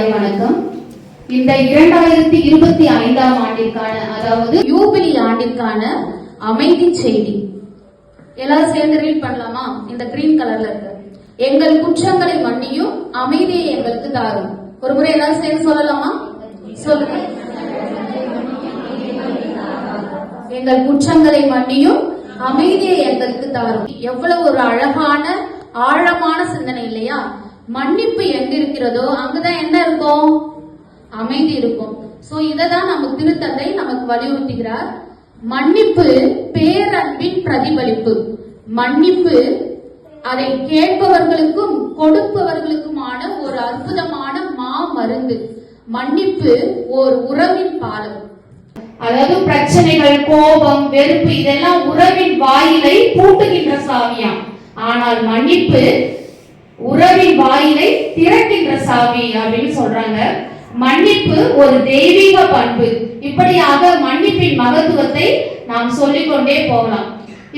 காலை வணக்கம். இந்த இரண்டாயிரத்தி இருபத்தி ஐந்தாம் ஆண்டிற்கான அதாவது யூபிலி ஆண்டிற்கான அமைதி செய்தி. எல்லாரும் சேர்ந்து ரீட் பண்ணலாமா? இந்த கிரீன் கலர்ல இருக்கு. எங்கள் குற்றங்களை மன்னியும் அமைதியை எங்களுக்கு தாரும். ஒரு முறை எல்லாரும் சேர்ந்து சொல்லலாமா? சொல்லுங்க. எங்கள் குற்றங்களை மன்னியும் அமைதியை எங்களுக்கு தாரும். எவ்வளவு ஒரு அழகான ஆழமான சிந்தனை இல்லையா? மன்னிப்பு எங்க இருக்கிறதோ அங்கதான் என்ன இருக்கும்? அமைதி இருக்கும். சோ இததான் நம்ம திருத்தந்தை நமக்கு வலியுறுத்துகிறார். மன்னிப்பு பேரன்பின் பிரதிபலிப்பு. மன்னிப்பு அதை கேட்பவர்களுக்கும் கொடுப்பவர்களுக்குமான ஒரு அற்புதமான மா மருந்து மன்னிப்பு ஓர் உறவின் பாலம். அதாவது பிரச்சனைகள் கோபம் வெறுப்பு இதெல்லாம் உறவின் வாயிலை பூட்டுகின்ற சாவியாம் ஆனால் மன்னிப்பு உறவின் வாயிலை திறக்கின்ற சாவி அப்படின்னு சொல்றாங்க. மன்னிப்பு ஒரு தெய்வீக பண்பு. இப்படியாக மன்னிப்பின் மகத்துவத்தை நாம் சொல்லிக்கொண்டே போகலாம்.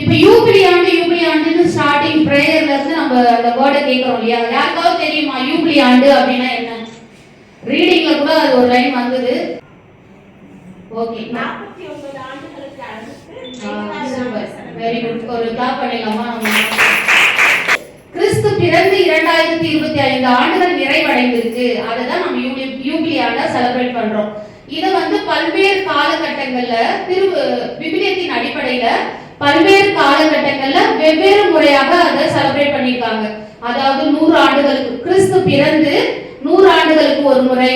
இப்ப யூபிலி ஆண்டு யூபிலி ஆண்டுன்னு ஸ்டார்டிங் பிரேயர்ல இருந்து நம்ம அந்த வேர்டை கேட்கிறோம் இல்லையா? யாருக்காவது தெரியுமா யூபிலி ஆண்டு அப்படின்னா என்ன? ரீடிங்ல கூட அது ஒரு லைன் வந்தது. ஓகே அடுத்து வெரி குட் ஒரு கிளாப் பண்ணிடலாமா? நம்ம கிறிஸ்து பிறந்து இரண்டாயிரத்தி இருபத்தி ஐந்து ஆண்டுகள் நிறைவடைந்திருக்கு. அதை தான் நம்ம யூபி யூபிலியாக செலிப்ரேட் பண்றோம். இதை வந்து பல்வேறு காலகட்டங்கள்ல திரு விபிலியத்தின் அடிப்படையில பல்வேறு காலகட்டங்கள்ல வெவ்வேறு முறையாக அதை செலிப்ரேட் பண்ணியிருக்காங்க. அதாவது நூறு ஆண்டுகளுக்கு கிறிஸ்து பிறந்து நூறு ஆண்டுகளுக்கு ஒரு முறை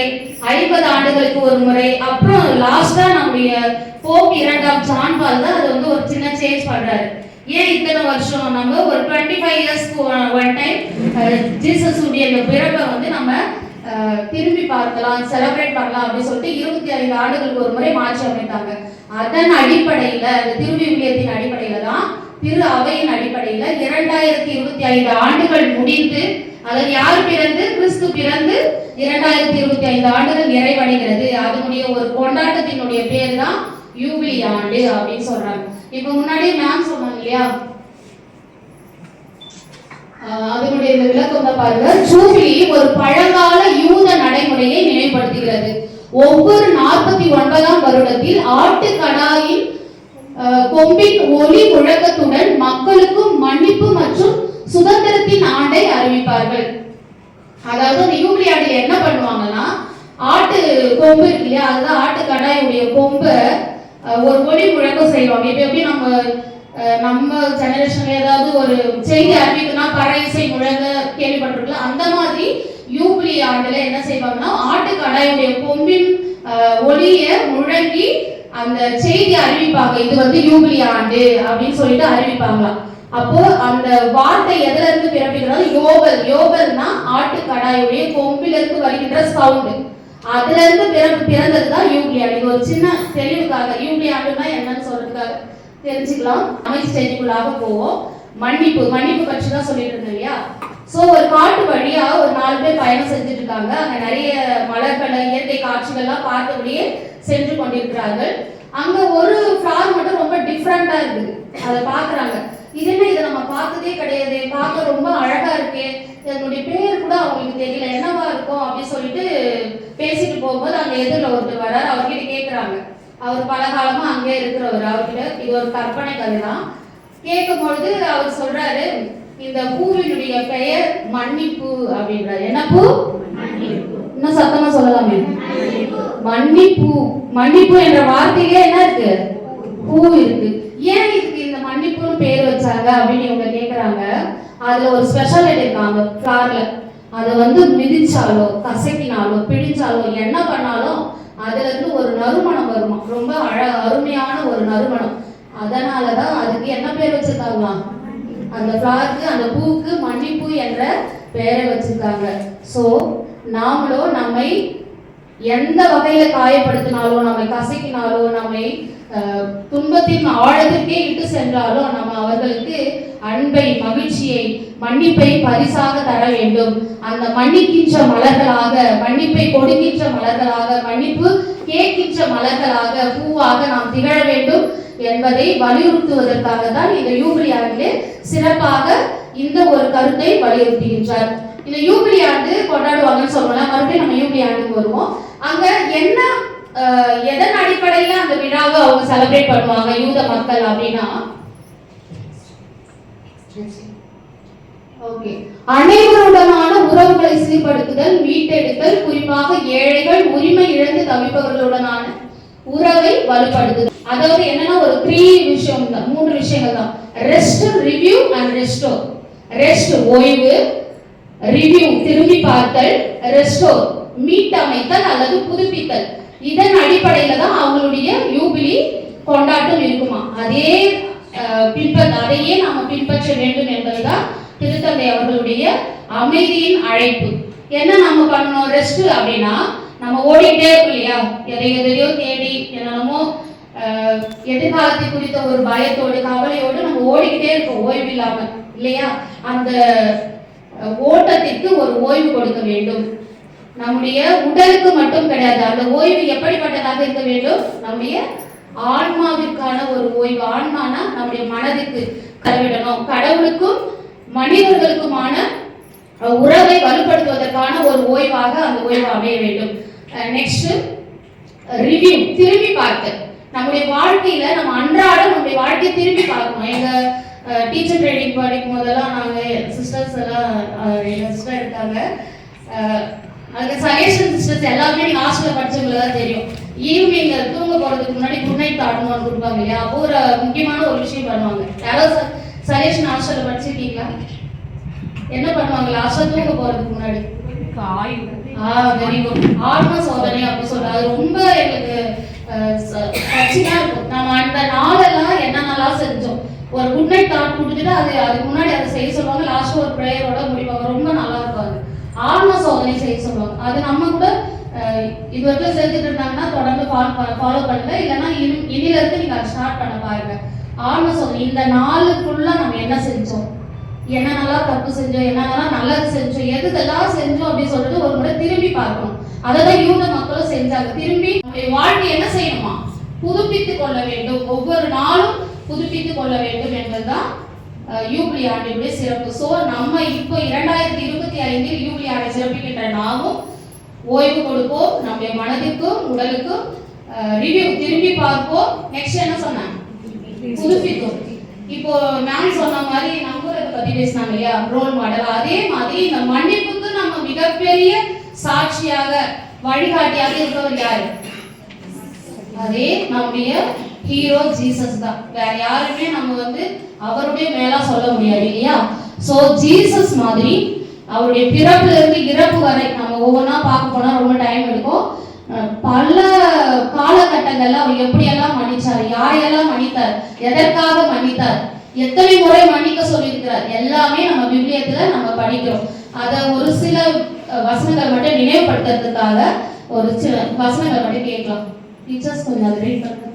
ஐம்பது ஆண்டுகளுக்கு ஒரு முறை அப்புறம் லாஸ்டா நம்முடைய போப் இரண்டாம் ஜான்பால் தான் அதை வந்து ஒரு சின்ன சேஞ்ச் பண்றாரு. ஏன் இத்தனை வருஷம் நம்ம ஒரு டுவெண்ட்டி ஃபைவ் இயர்ஸ்க்கு ஒன் டைம் ஜீசஸ் உடைய இந்த பிறப்பை வந்து நம்ம திரும்பி பார்க்கலாம் செலிப்ரேட் பண்ணலாம் அப்படின்னு சொல்லிட்டு இருபத்தி ஐந்து ஆண்டுகளுக்கு ஒரு முறை மாற்றி அமைத்தாங்க. அதன் அடிப்படையில் அந்த திருவிவிலியத்தின் அடிப்படையில தான் திரு அவையின் அடிப்படையில இரண்டாயிரத்தி இருபத்தி ஐந்து ஆண்டுகள் முடிந்து அதாவது யார் பிறந்து? கிறிஸ்து பிறந்து இரண்டாயிரத்தி இருபத்தி ஐந்து ஆண்டுகள் நிறைவடைகிறது. அதனுடைய ஒரு கொண்டாட்டத்தினுடைய பேர் தான் யூபிலி ஆண்டு அப்படின்னு சொல்றாங்க. இப்ப முன்னாடி மேம் சொன்னாங்க இல்லையா? அதனுடைய இந்த விளக்கம் தான் பாருங்க. ஜூபிலி ஒரு பழங்கால யூத நடைமுறையை நினைவுபடுத்துகிறது ஒவ்வொரு நாற்பத்தி ஒன்பதாம் வருடத்தில் ஆட்டு கடாயின் ஆஹ், கொம்பின் ஒலி முழக்கத்துடன் மக்களுக்கும் மன்னிப்பு மற்றும் சுதந்திரத்தின் ஆண்டை அறிவிப்பார்கள். அதாவது அந்த யூபிலி ஆண்டு என்ன பண்ணுவாங்கன்னா ஆட்டு கொம்பு இருக்கு இல்லையா? அதுதான் ஆட்டு கடாயுடைய கொம்பை ஒரு ஒளி முழக்கம் செய்வாங்க. இப்போ எப்படி நம்ம நம்ம ஜெனரேஷன்ல ஏதாவது ஒரு செய்தி அறிவிக்குன்னா பறை இசை முழங்க கேள்விப்பட்டிருக்கலாம் அந்த மாதிரி யூபிலி ஆண்டுல என்ன செய்வாங்கன்னா ஆட்டு கடாயுடைய கொம்பின் ஒளிய முழங்கி அந்த செய்தி அறிவிப்பாங்க. இது வந்து யூபிலி ஆண்டு அப்படின்னு சொல்லிட்டு அறிவிப்பாங்க. அப்போ அந்த வார்த்தை எதுல இருந்து பிறப்பிக்கிறது? யோபல். யோபல்னா ஆட்டு கடாயுடைய கொம்பில இருந்து வருகின்ற சவுண்டு அதுல இருந்து பிறப்பு பிறந்தது தான் யூபிலி ஆண்டு ஒரு சின்ன தெளிவுக்காக யூபிலி என்னன்னு சொல்றதுக்காக தெரிஞ்சுக்கலாம். அமைச்சு செய்திக்குள்ளாக போவோம். மன்னிப்பு மன்னிப்பு பற்றி தான் சொல்லிட்டு இருந்தோம் இல்லையா? சோ ஒரு காட்டு வழியா ஒரு நாலு பேர் பயணம் செஞ்சுட்டு இருக்காங்க அங்க நிறைய மலர்களை இயற்கை காட்சிகள்லாம் பார்த்தபடியே சென்று கொண்டிருக்கிறார்கள். அங்க ஒரு ஃபிளார் மட்டும் ரொம்ப டிஃப்ரெண்டா இருக்குது அதை பாக்குறாங்க இது என்ன இதை நம்ம பார்த்ததே கிடையாது. பார்க்க ரொம்ப அழகா இருக்கே. இதனுடைய பேர் கூட அவங்களுக்கு தெரியல. என்னவா இருக்கும் அப்படின்னு சொல்லிட்டு பேசிட்டு போகும்போது அங்க எதிரில் ஒருத்தர் வர்றாரு. அவர்கிட்ட கேட்குறாங்க அவர் பலகாலமா அங்கே இருக்கிறவர். அவர்கிட்ட இது ஒரு கற்பனை கதை தான் கேட்கும் பொழுது அவர் சொல்றாரு இந்த பூவினுடைய பெயர் மன்னிப்பு அப்படின்றாரு. என்ன பூ? இன்னும் சத்தமா சொல்லலாமே. மன்னிப்பு. மன்னிப்பு என்ற வார்த்தையிலே என்ன இருக்கு? பூ இருக்கு. ஏன் இதுக்கு இந்த மன்னிப்புன்னு பேர் வச்சாங்க அப்படின்னு இவங்க கேட்குறாங்க அதில் ஒரு ஸ்பெஷாலிட்டி இருக்காங்க காரில் அதை வந்து மிதிச்சாலோ கசக்கினாலோ பிடிச்சாலோ என்ன பண்ணாலும் அதுல இருந்து ஒரு நறுமணம் வருமா? ரொம்ப அழ அருமையான ஒரு நறுமணம். அதனாலதான் அதுக்கு என்ன பேர் வச்சிருக்காங்களா? அந்த ஃபிளாருக்கு அந்த பூவுக்கு மன்னிப்பு என்ற பெயரை வச்சிருக்காங்க. ஸோ நாமளும் நம்மை எந்த வகையில காயப்படுத்தினாலோ நம்மை கசக்கினாலோ நம்மை துன்பத்தின் ஆழத்திற்கே இட்டு சென்றாலும் நம்ம அவர்களுக்கு அன்பை மகிழ்ச்சியை மன்னிப்பை பரிசாக தர வேண்டும். அந்த மன்னிக்கின்ற மலர்களாக மன்னிப்பை கொடுக்கின்ற மலர்களாக மன்னிப்பு கேட்கின்ற மலர்களாக பூவாக நாம் திகழ வேண்டும் என்பதை வலியுறுத்துவதற்காக தான் இந்த யூபிலியாண்டிலே சிறப்பாக இந்த ஒரு கருத்தை வலியுறுத்துகின்றார். இந்த யூபிலியாண்டு கொண்டாடுவாங்கன்னு சொல்லலாம். மறுபடியும் நம்ம யூபிலியாண்டுக்கு வருவோம். அங்க என்ன எதன் அடிப்படையில அந்த விழாவை அவங்க செலிப்ரேட் பண்ணுவாங்க? யூத மக்கள் அப்படின்னா? ஓகே. அனைவருடனான உறவுகளை சீர்படுத்துதல் மீட்டெடுத்தல் குறிப்பாக ஏழைகள் உரிமை இழந்து தவிப்பவர்களுடனான உறவை வலுப்படுத்துதல். அதாவது என்னன்னா ஒரு த்ரீ விஷயம் தான் மூன்று விஷயங்கள் தான். Rest review and restore rest ஓய்வு ரிவ்யூ திரும்பி பார்த்தல் ரெஸ்டோ மீட்டமைத்தல் அல்லது புதுப்பித்தல். இதன் அடிப்படையில தான் அவங்களுடைய யூபிலி கொண்டாட்டம் இருக்குமா? அதே பின்ப பின்பற்ற அதையே நாம பின்பற்ற வேண்டும் என்பதுதான் திருத்தந்தை அவர்களுடைய அமைதியின் அழைப்பு. என்ன நம்ம பண்ணணும்? ரெஸ்ட் அப்படின்னா நம்ம ஓடிட்டே இருக்கோம் இல்லையா? எதை எதையோ தேடி என்னென்னமோ எதிர்காலத்தை குறித்த ஒரு பயத்தோடு கவலையோடு நம்ம ஓடிக்கிட்டே இருக்கோம் ஓய்வு இல்லாம இல்லையா? அந்த ஓட்டத்திற்கு ஒரு ஓய்வு கொடுக்க வேண்டும். நம்முடைய உடலுக்கு மட்டும் கிடையாது. அந்த ஓய்வு எப்படிப்பட்டதாக இருக்க வேண்டும்? நம்முடைய ஆன்மாவிற்கான ஒரு ஓய்வு. ஆன்மானா நம்முடைய மனதிற்கு கலவிடணும் கடவுளுக்கும் மனிதர்களுக்குமான உறவை வலுப்படுத்துவதற்கான ஒரு ஓய்வாக அந்த ஓய்வு அமைய வேண்டும். நெக்ஸ்ட் ரிவ்யூ திரும்பி பார்த்து. நம்முடைய வாழ்க்கையில நம்ம அன்றாடம் நம்முடைய வாழ்க்கையை திரும்பி பார்க்கணும். எங்க டீச்சர் ட்ரைனிங் படிக்கும் போதெல்லாம் நாங்க சிஸ்டர்ஸ் எல்லாம் எங்க சிஸ்டர் இருக்காங்க அதுக்கு சஜஷன் சிஸ்டர்ஸ் எல்லாமே நீங்க ஹாஸ்டல்ல படிச்சவங்களுக்கு தான் தெரியும். ஈவினிங்ல தூங்க போறதுக்கு முன்னாடி குட் நைட் தாட்னு கொடுப்பாங்க இல்லையா? அப்போ ஒரு முக்கியமான ஒரு விஷயம் பண்ணுவாங்க. யாராவது சஜஷன் ஹாஸ்டல்ல படிச்சிருக்கீங்களா? என்ன பண்ணுவாங்க? லாஸ்டா தூங்க போறதுக்கு முன்னாடி? காய் ஆ வெரி குட் ஆத்ம சோதனை அப்படி சொல்றாங்க அது ரொம்ப எங்களுக்கு கட்சியா இருக்கும். நம்ம அந்த நாளெல்லாம் என்னென்னலாம் செஞ்சோம். ஒரு குட் நைட் தாட் கொடுத்துட்டு அது அதுக்கு முன்னாடி அதை செய்ய சொல்லுவாங்க. லாஸ்ட் ஒரு ப்ரேயரோட முடிப்பாங்க. ரொம்ப நல்லா இருக்கும் அது. சொல்லுவாங்க. அது நம்ம கூட இது வரைக்கும் செஞ்சுட்டு இருந்தாங்கன்னா தொடர்ந்து ஃபாலோ ஃபாலோ பண்ணுங்க. இல்லைன்னா இனி இனில இருந்து நீங்க அதை ஸ்டார்ட் பண்ண பாருங்க. ஆத்ம சொல்லுங்க. இந்த நாளுக்குள்ள நம்ம என்ன செஞ்சோம்? என்னென்னலாம் தப்பு செஞ்சோம்? என்னென்னலாம் நல்லது செஞ்சோம்? எதுக்கெல்லாம் செஞ்சோம் அப்படின்னு சொல்லிட்டு ஒரு முறை திரும்பி பார்க்கணும். அதை தான் யூத மக்களும் செஞ்சாங்க. திரும்பி வாழ்க்கை என்ன செய்யணுமா? புதுப்பித்துக் கொள்ள வேண்டும். ஒவ்வொரு நாளும் புதுப்பித்துக் கொள்ள வேண்டும் என்பதுதான் அஹ், யூபிலி ஆண்டினுடைய சிறப்பு. ஸோ நம்ம இப்போ இரண்டாயிரத்தி இருபத்தி ஐந்தில் யூபிலி ஆண்டை சிறப்பிக்கின்ற நாமும் ஓய்வு கொடுப்போம். நம்முடைய மனதிற்கும் உடலுக்கும் ரிவ்யூ திரும்பி பார்ப்போம். நெக்ஸ்ட் என்ன சொன்னாங்க புதுப்பிக்கும். இப்போ மேம் சொன்ன மாதிரி நம்புறத பத்தி பேசினாங்க இல்லையா? ரோல் மாடல் அதே மாதிரி இந்த மன்னிப்புக்கு நம்ம மிகப்பெரிய சாட்சியாக வழிகாட்டியாக இருக்கிறவர் யாரு? அதே நம்முடைய ஹீரோ ஜீசஸ் தான். வேற யாருமே நம்ம வந்து அவருடைய மேலா சொல்ல முடியாது இல்லையா? சோ ஜீசஸ் மாதிரி அவருடைய பிறப்புல இருந்து இறப்பு வரை நம்ம ஒவ்வொன்றா பார்க்க போனா ரொம்ப டைம் எடுக்கும். பல காலகட்டங்கள்ல அவர் எப்படியெல்லாம் மன்னிச்சார்? யாரையெல்லாம் மன்னித்தார்? எதற்காக மன்னித்தார்? எத்தனை முறை மன்னிக்க சொல்லியிருக்கிறார்? எல்லாமே நம்ம விவிலியத்துல நம்ம படிக்கிறோம். அதை ஒரு சில வசனங்கள் மட்டும் நினைவுபடுத்துறதுக்காக ஒரு சில வசனங்கள் மட்டும் கேட்கலாம். டீச்சர்ஸ் கொஞ்சம் அதை ரீட் பண்ணுங்க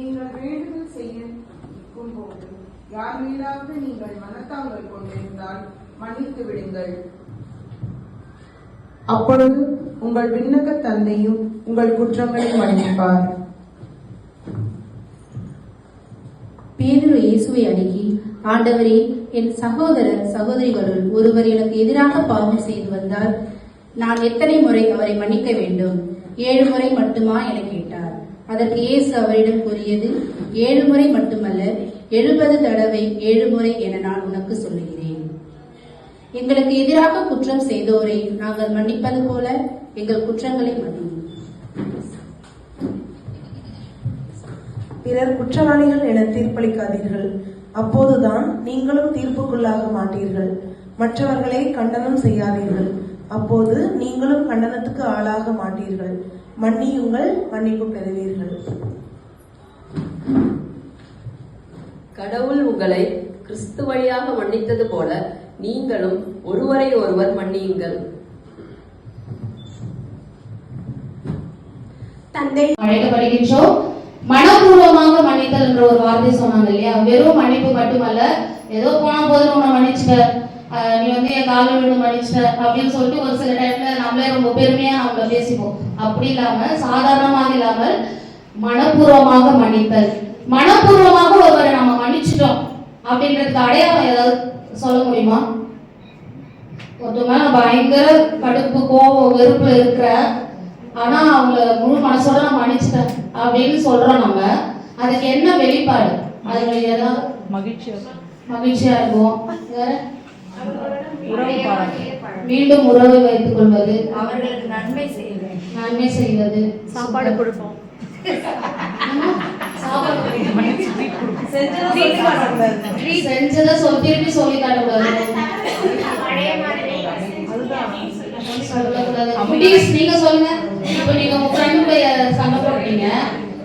நீங்கள் வேண்டுதல் செய்ய இருக்கும்போது யார் மீதாவது நீங்கள் மனத்தாங்கள் கொண்டிருந்தால் மன்னித்து விடுங்கள். அப்பொழுது உங்கள் விண்ணக தந்தையும் உங்கள் குற்றங்களை மன்னிப்பார் பேதுரு இயேசுவை அணுகி ஆண்டவரே என் சகோதரர் சகோதரிகளுள் ஒருவர் எனக்கு எதிராக பாவம் செய்து வந்தால் நான் எத்தனை முறை அவரை மன்னிக்க வேண்டும்? ஏழு முறை மட்டுமா? என கேட்டார். அதற்கு இயேசு அவரிடம் கூறியது ஏழு முறை மட்டுமல்ல எழுபது தடவை ஏழு முறை என நான் உனக்கு சொல்லுகிறேன். எங்களுக்கு எதிராக குற்றம் செய்தோரை நாங்கள் மன்னிப்பது போல எங்கள் குற்றங்களை மன்னியும் பிறர் குற்றவாளிகள் என தீர்ப்பளிக்காதீர்கள். அப்போதுதான் நீங்களும் தீர்ப்புக்குள்ளாக மாட்டீர்கள். மற்றவர்களை கண்டனம் செய்யாதீர்கள். அப்போது நீங்களும் கண்டனத்துக்கு ஆளாக மாட்டீர்கள். மன்னியுங்கள் மன்னிப்பு பெறுவீர்கள். கடவுள் உங்களை கிறிஸ்து வழியாக மன்னித்தது போல நீங்களும் ஒருவரை ஒருவர் மன்னியுங்கள். தந்தை அழைக்கப்படுகின்றோம் மனப்பூர்வமாக மன்னித்தல் என்ற ஒரு வார்த்தை சொன்னாங்க இல்லையா? வெறும் மன்னிப்பு மட்டுமல்ல ஏதோ போனா போதும் உன்னை மன்னிச்சிட்ட ஆஹ் நீ வந்து என் காலில் விழுந்து மன்னிச்சிட்ட அப்படின்னு சொல்லிட்டு ஒரு சில டைம்ல நம்மளே ரொம்ப பெருமையா நம்மள பேசிப்போம். அப்படி இல்லாம சாதாரணமாக இல்லாமல் மனப்பூர்வமாக மன்னித்தல் மனப்பூர்வமாக ஒருவரை நம்ம மன்னிச்சிட்டோம் அப்படின்றதுக்கு அடையாளம் ஏதாவது சொல்ல முடியுமா? ஒருத்தவங்க மேல பயங்கர கடுப்பு கோபம் வெறுப்புல இருக்கிற ஆனா அவங்கள முழு மனசோட நான் மன்னிச்சிட்டேன் அப்படின்னு சொல்றோம் நம்ம. அதுக்கு என்ன வெளிப்பாடு? அதுல ஏதாவது மகிழ்ச்சியா இருக்கும். வேற? மீண்டும் உறவை வைத்துக் கொள்வது. அவர்களுக்கு நன்மை செய்வேன். நன்மை செய்வது. சாப்பாடு கொடுப்போம். சாப்பாடு செஞ்சதை செஞ்சதை சொல் திருப்பி சொல்லி காட்டக்கூடாது பழைய மாதிரி சொல்லக்கூடாது குட்டீஸ் நீங்க சொல்லுங்க இப்போ நீங்க உங்க ஃப்ரெண்ட் சண்டை போட்டீங்க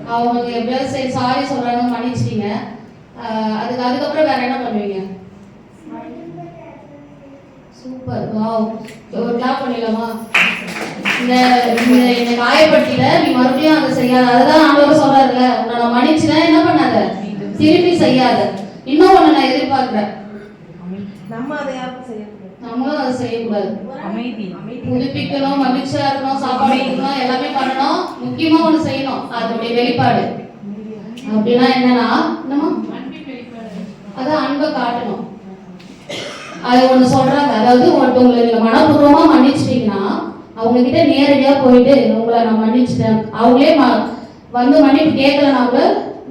அவங்க எப்படியாவது சரி சாரி சொல்றாங்க மன்னிச்சிட்டீங்க ஆஹ் அதுக்கு அதுக்கப்புறம் வேற என்ன பண்ணுவீங்க சூப்பர் வாவ் ஒரு கிளாப் பண்ணிடலாமா இந்த என்னை காயப்படுத்திட நீ மறுபடியும் அதை செய்யாத. அதுதான் ஆண்டவர் சொல்றாருல்ல உன்னை நான் மன்னிச்சுட்டேன் என்ன பண்ணாத? திருப்பி செய்யாத. இன்னும் ஒண்ணு நான் எதிர்பார்க்கிறேன் நம்ம அதை நம்மளும் அதை செய்யக்கூடாது. புதுப்பிக்கணும் மகிழ்ச்சியா இருக்கணும் சாப்பாடு கொடுக்கணும் எல்லாமே பண்ணணும். முக்கியமா ஒண்ணு செய்யணும். அதனுடைய வெளிப்பாடு. அப்படின்னா என்னன்னா அதான் அன்பை காட்டணும். அது ஒண்ணு சொல்றாங்க. அதாவது நீங்க மனப்பூர்வமா அவங்க கிட்ட நேரடியா போயிட்டு உங்களை நான் மன்னிச்சிட்டேன். அவங்களே வந்து மன்னிப்பு கேட்கலனா கூட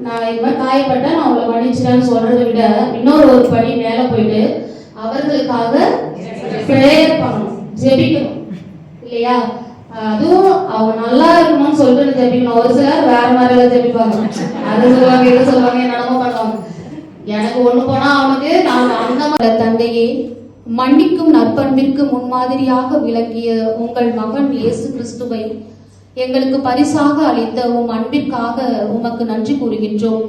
நான் இது மாதிரி காயப்பட்டேன் நான் அவங்கள மன்னிச்சிட்டேன்னு சொல்றதை விட இன்னொரு ஒரு படி மேல போயிட்டு அவர்களுக்காக ப்ரேயர் பண்ணணும். ஜெபிக்கணும். இல்லையா? அதுவும் அவங்க நல்லா இருக்கணும்னு சொல்லிட்டு ஜெபிக்கணும். ஒரு சிலர் வேற மாதிரி ஜெபிப்பாங்க. அது சொல்லுவாங்க இது சொல்லுவாங்க என்னென்னமோ பண்ணுவாங்க. எனக்கு ஒண்ணு போனா அவனுக்கு நான் அந்த மாதிரி தந்தையே மன்னிக்கும் நற்பண்பிற்கு முன்மாதிரியாக விளங்கிய உங்கள் மகன் இயேசு கிறிஸ்துவை எங்களுக்கு பரிசாக அளித்த உம் அன்பிற்காக உமக்கு நன்றி கூறுகின்றோம்.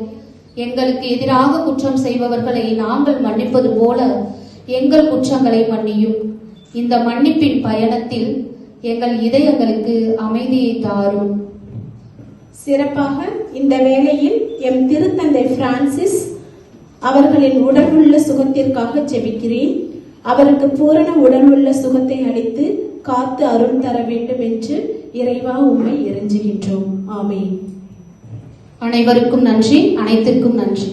எங்களுக்கு எதிராக குற்றம் செய்பவர்களை நாங்கள் மன்னிப்பது போல எங்கள் குற்றங்களை மன்னியும். இந்த மன்னிப்பின் பயணத்தில் எங்கள் இதயங்களுக்கு அமைதியை தாரும். சிறப்பாக இந்த வேளையில் எம் திருத்தந்தை பிரான்சிஸ் அவர்களின் உடலுள்ள சுகத்திற்காக ஜெபிக்கிறேன். அவருக்கு பூரண உடலுள்ள சுகத்தை அளித்து காத்து அருள் தர வேண்டும் என்று இறைவா உண்மை இறைஞ்சுகின்றோம். ஆமே அனைவருக்கும் நன்றி அனைத்திற்கும் நன்றி.